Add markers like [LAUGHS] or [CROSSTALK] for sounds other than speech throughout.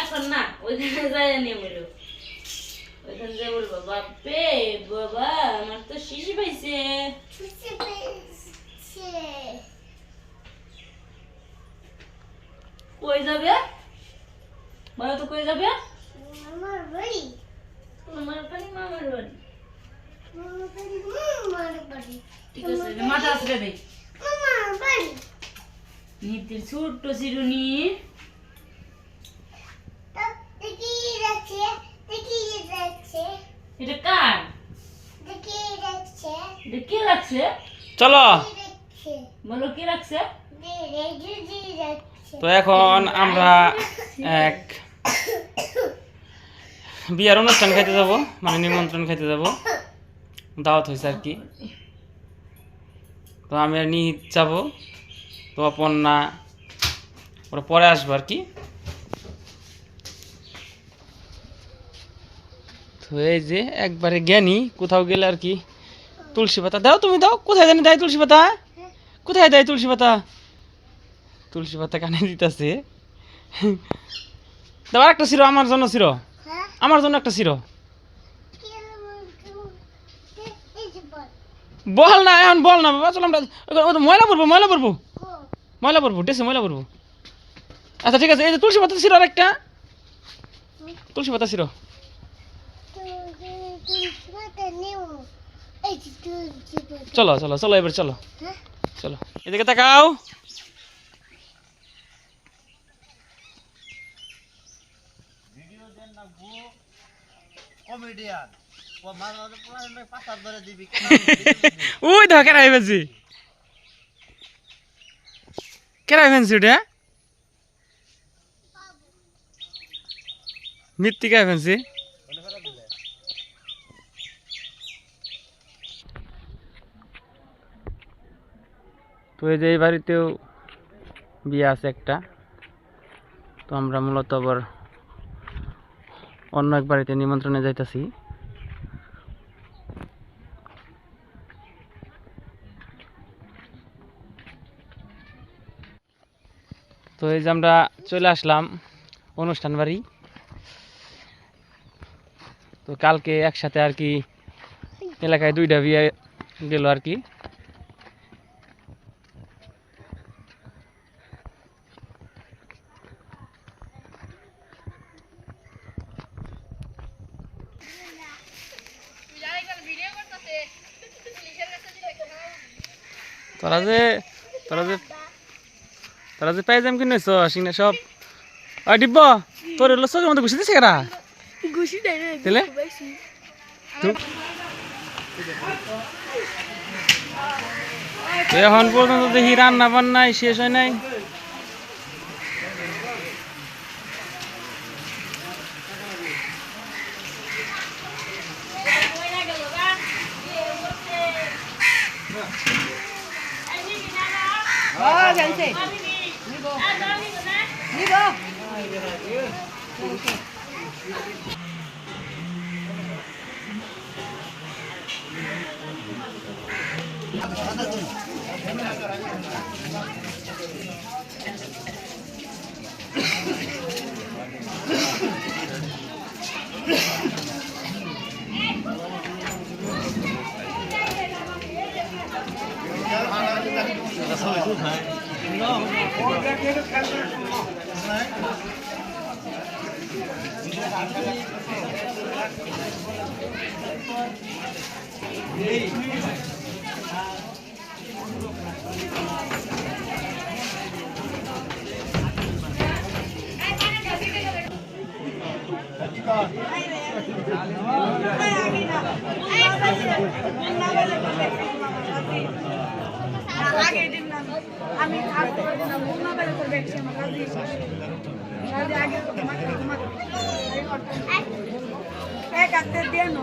এখন না ওইখানে যায় নিয়ে বলল ওইখানে যায় বলব বাপরে বাবা আমার তো শিশি পাইছে। কই যাবে? বলো তো কই যাবে? আমার বাড়ি। তোমার বাড়ি মামার বাড়ি। ঠিক আছে মাথা দেখ মামার নিতির ছোট্ট চিরুনি তাপ দেখি যাচ্ছে দেখি যাচ্ছে এটা কার? দেখি যাচ্ছে এটা কে রাখছে? চলো। বলো কে রাখছে? তো এখন আমরা এক বিয়ার অনুষ্ঠান খাইতে যাব মানে নিমন্ত্রণ খাইতে যাব। দাওয়াত হয়েছে আর কি। তো আমি আর নিহিত যাব তো অপর্ণা ওরা পরে আসব আর কি। এই যে একবারে জ্ঞানী কোথাও গেলে আর কি তুলসী পাতা। দাও তুমি দাও। কোথায় জানি দেয় তুলসী পাতা? কোথায় দেয় তুলসী পাতা? তুলসী পাতা কানে দিতেছে। দাও একটা ছিল আমার জন্য ছিল হ্যাঁ? আমার জন্য একটা ছিল বল না এখন বল না বাবা চলো আমরা ময়লা পড়ব ময়লা পড়ব ময়লা পড়ব ডেসে ময়লা পড়ব আচ্ছা ঠিক আছে এই যে তুলসী পাতা ছিল আর একটা তুলসী পাতা ছিল তো তুই মাথা নেও এই যে তুই চলো চলো চলো এবার চলো। চলো, এদিকে তাকাও। ধরে ওই দেখো কেরাই ফেলছি। কেরাই ফেলছি ওটা? মৃত্তিকায় ফেলছি। তো এই যে এই বাড়িতেও বিয়ে আছে একটা। তো আমরা মূলত আবার অন্য এক বাড়িতে নিমন্ত্রণে যাইতাছি। তো এই যে আমরা চলে আসলাম অনুষ্ঠান বাড়ি। তো কালকে একসাথে আর কি এলাকায় দুইটা বিয়ে গেল আর কি। তোরা যে তোরা যে তোরা যে পাইজাম কিনেছ না সব। আর ডিব্ব তোর হলো চোখের মধ্যে ঘুষি দিছে কেরা ঘুষি দেয় রে দিলে? তো- এখন পর্যন্ত দেখি রান্না বান্নাই শেষ হয় নাই। 你走，你走，你走，你走。他那个，他那个，他，那个，好，我们这个开始，来。আমি থাকতে পারব না মোবাইলে করে দেখছি আমার কাজ দিয়ে কাজে আগে তোমাকে তোমাকে এক হাতে দিয়ে নো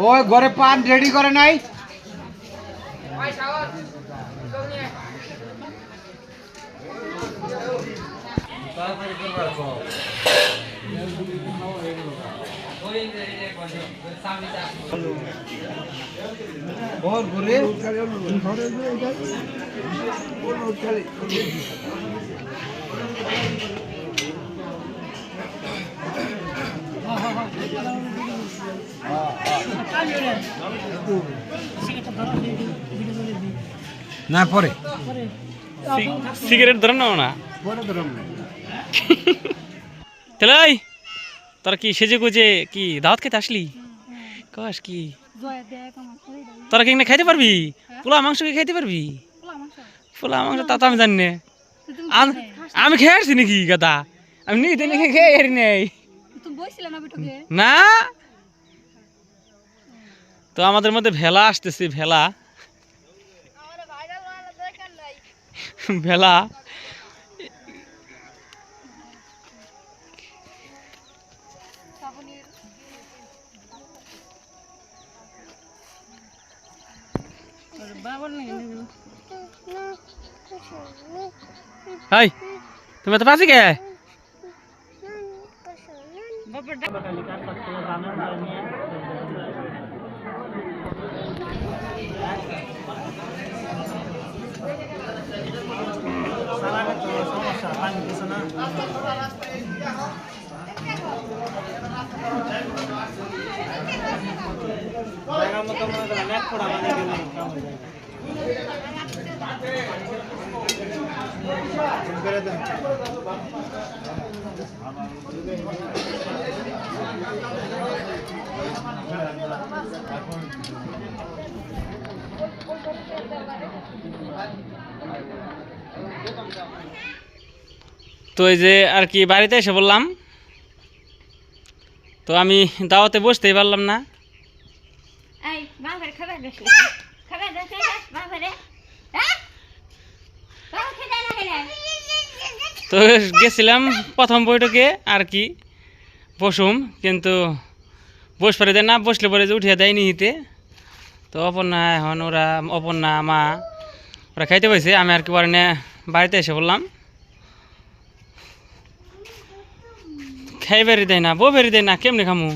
ওই ঘরে পান রেডি করে নাই। ঘরে? না পরে। সিগারেট ধরে নাও না। পরে ধরুন তাহলে তোরা কি সেজে গুজে কি দাওয়াত খেতে আসলি? কস কি? তোরা কি খাইতে পারবি? পোলা মাংস কি খাইতে পারবি? পোলা মাংস পোলা মাংস তা তো আমি জানি না। আম- আমি খেয়ে আসছি নাকি গাদা? আমি নিজে নাকি খেয়ে হারি নাই। না? তো আমাদের মধ্যে ভেলা আসতেছে ভেলা। ভেলা। হাই তুমি এত পাশে কে? সমস্যা পানি দিছে না জায়গা মতো মনে করেন এক পড়া মানে গেলে কাম হয়ে যায় করে দেন তো এই যে আর কি বাড়িতে এসে বললাম। তো আমি দাওয়াতে বসতেই পারলাম না। হ্যাঁ? তো গেছিলাম প্রথম বৈঠকে আর কি বসুম কিন্তু বস পরে দেয় না বসলে পরে যে উঠিয়ে দেয় নিহিতে। তো অপর্ণা এখন ওরা অপর্ণা মা ওরা খাইতে পাইছে আমি আর কি পরে নে বাড়িতে এসে বললাম। খাই বেরি দেয় না বউ বেরি দেয় না কেমনি খামু?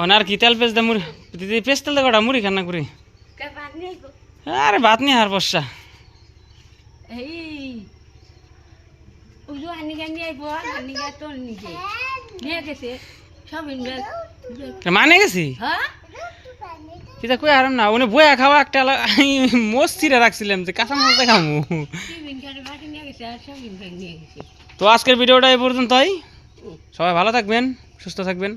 অন আর কি তেল পেঁচ দে মুড়ি দিদি পেঁচ তেল দে কটা মুড়ি খান্না করি কে বাদ আরে ভাত নিয়ে আর বসা এই। উজু আইব তো নিজে। নিয়ে গেছে সব ইনভেল মানে গেছি? হ্যাঁ? কই আরাম না উনি বয়া খাওয়া একটা [LAUGHS] রাখছিলাম যে কাঁচা দেখামু। তো আজকের ভিডিওটা এই পর্যন্তই। সবাই ভালো থাকবেন সুস্থ থাকবেন।